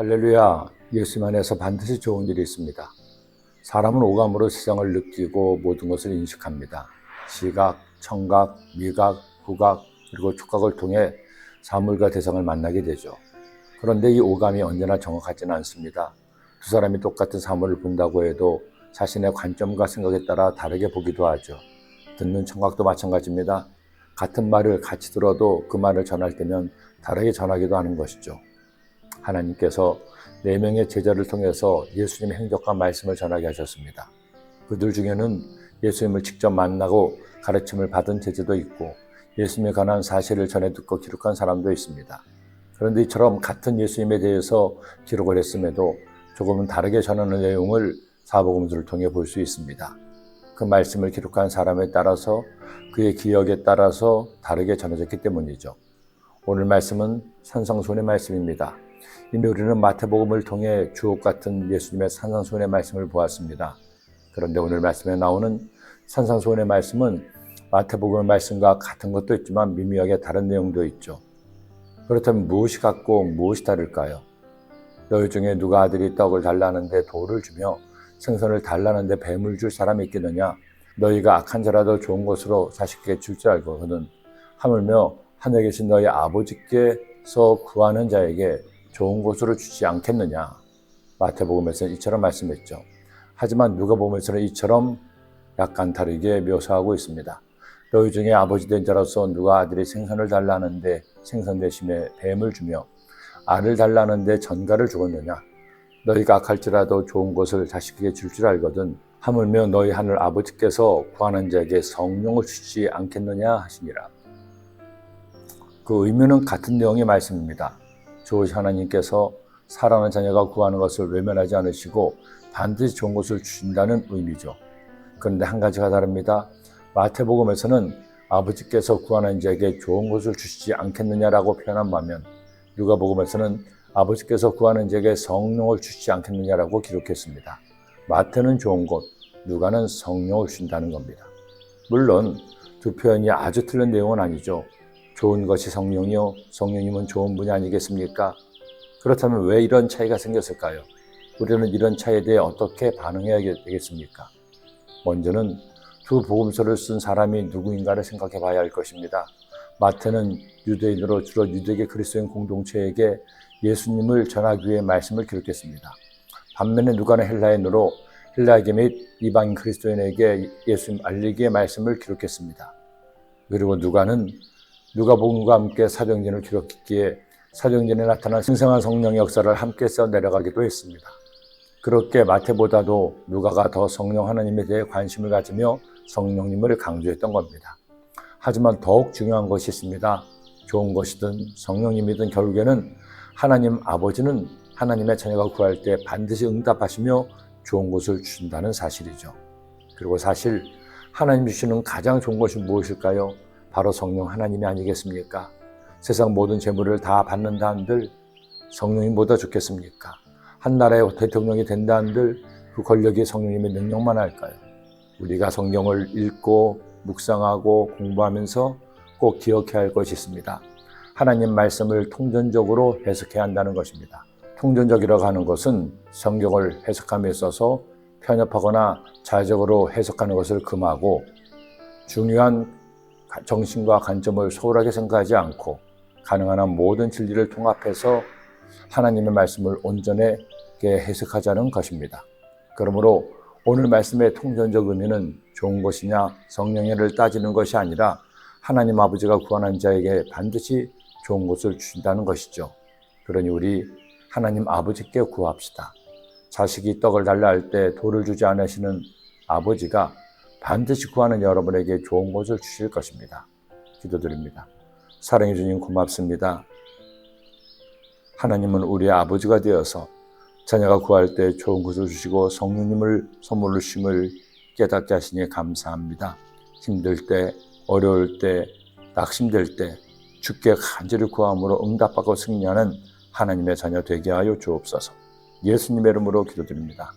할렐루야, 예수님 안에서 반드시 좋은 일이 있습니다. 사람은 오감으로 세상을 느끼고 모든 것을 인식합니다. 시각, 청각, 미각, 후각, 그리고 촉각을 통해 사물과 대상을 만나게 되죠. 그런데 이 오감이 언제나 정확하지는 않습니다. 두 사람이 똑같은 사물을 본다고 해도 자신의 관점과 생각에 따라 다르게 보기도 하죠. 듣는 청각도 마찬가지입니다. 같은 말을 같이 들어도 그 말을 전할 때면 다르게 전하기도 하는 것이죠. 하나님께서 네 명의 제자를 통해서 예수님의 행적과 말씀을 전하게 하셨습니다. 그들 중에는 예수님을 직접 만나고 가르침을 받은 제자도 있고 예수님에 관한 사실을 전해 듣고 기록한 사람도 있습니다. 그런데 이처럼 같은 예수님에 대해서 기록을 했음에도 조금은 다르게 전하는 내용을 사복음서를 통해 볼 수 있습니다. 그 말씀을 기록한 사람에 따라서 그의 기억에 따라서 다르게 전해졌기 때문이죠. 오늘 말씀은 산성손의 말씀입니다. 이미 우리는 마태복음을 통해 주옥 같은 예수님의 산상수훈의 말씀을 보았습니다. 그런데 오늘 말씀에 나오는 산상수훈의 말씀은 마태복음의 말씀과 같은 것도 있지만 미미하게 다른 내용도 있죠. 그렇다면 무엇이 같고 무엇이 다를까요? 너희 중에 누가 아들이 떡을 달라는데 돌을 주며 생선을 달라는데 뱀을 줄 사람이 있겠느냐? 너희가 악한 자라도 좋은 것으로 자식에게 줄 줄 알거든. 하물며 하늘에 계신 너희 아버지께서 구하는 자에게 좋은 것으로 주지 않겠느냐. 마태복음에서는 이처럼 말씀했죠. 하지만 누가복음에서는 이처럼 약간 다르게 묘사하고 있습니다. 너희 중에 아버지 된 자로서 누가 아들이 생선을 달라는데 생선 대신에 뱀을 주며 알을 달라는데 전가를 주었느냐. 너희가 악할지라도 좋은 것을 자식에게 줄 줄 알거든. 하물며 너희 하늘 아버지께서 구하는 자에게 성령을 주지 않겠느냐 하시니라. 그 의미는 같은 내용의 말씀입니다. 좋으신 하나님께서 사랑하는 자녀가 구하는 것을 외면하지 않으시고 반드시 좋은 것을 주신다는 의미죠. 그런데 한 가지가 다릅니다. 마태복음에서는 아버지께서 구하는 자에게 좋은 것을 주시지 않겠느냐라고 표현한 반면 누가복음에서는 아버지께서 구하는 자에게 성령을 주시지 않겠느냐라고 기록했습니다. 마태는 좋은 것, 누가는 성령을 주신다는 겁니다. 물론 두 표현이 아주 틀린 내용은 아니죠. 좋은 것이 성령이요, 성령님은 좋은 분이 아니겠습니까? 그렇다면 왜 이런 차이가 생겼을까요? 우리는 이런 차이에 대해 어떻게 반응해야 되겠습니까? 먼저는 두 복음서를 쓴 사람이 누구인가를 생각해 봐야 할 것입니다. 마태는 유대인으로 주로 유대계 그리스도인 공동체에게 예수님을 전하기 위해 말씀을 기록했습니다. 반면에 누가는 헬라인으로 헬라계 및 이방인 그리스도인에게 예수님 알리기의 말씀을 기록했습니다. 그리고 누가는 누가복음과 함께 사도행전을 기록했기에 사도행전에 나타난 승성한 성령의 역사를 함께 써 내려가기도 했습니다. 그렇게 마태보다도 누가가 더 성령 하나님에 대해 관심을 가지며 성령님을 강조했던 겁니다. 하지만 더욱 중요한 것이 있습니다. 좋은 것이든 성령님이든 결국에는 하나님 아버지는 하나님의 자녀가 구할 때 반드시 응답하시며 좋은 것을 주신다는 사실이죠. 그리고 사실 하나님 주시는 가장 좋은 것이 무엇일까요? 바로 성령 하나님이 아니겠습니까? 세상 모든 재물을 다 받는다 한들 성령이 뭐다 좋겠습니까? 한 나라의 대통령이 된다 한들 그 권력이 성령님의 능력만 할까요? 우리가 성경을 읽고 묵상하고 공부하면서 꼭 기억해야 할 것이 있습니다. 하나님 말씀을 통전적으로 해석해야 한다는 것입니다. 통전적이라고 하는 것은 성경을 해석함에 있어서 편협하거나 자의적으로 해석하는 것을 금하고 중요한 정신과 관점을 소홀하게 생각하지 않고 가능한 한 모든 진리를 통합해서 하나님의 말씀을 온전하게 해석하자는 것입니다. 그러므로 오늘 말씀의 통전적 의미는 좋은 것이냐 성령의를 따지는 것이 아니라 하나님 아버지가 구원한 자에게 반드시 좋은 것을 주신다는 것이죠. 그러니 우리 하나님 아버지께 구합시다. 자식이 떡을 달라 할 때 돌을 주지 않으시는 아버지가 반드시 구하는 여러분에게 좋은 것을 주실 것입니다. 기도드립니다. 사랑해 주님 고맙습니다. 하나님은 우리의 아버지가 되어서 자녀가 구할 때 좋은 것을 주시고 성령님을 선물로 주심을 깨닫게 하시니 감사합니다. 힘들 때, 어려울 때, 낙심될 때 주께 간절히 구함으로 응답받고 승리하는 하나님의 자녀 되게 하여 주옵소서. 예수님의 이름으로 기도드립니다.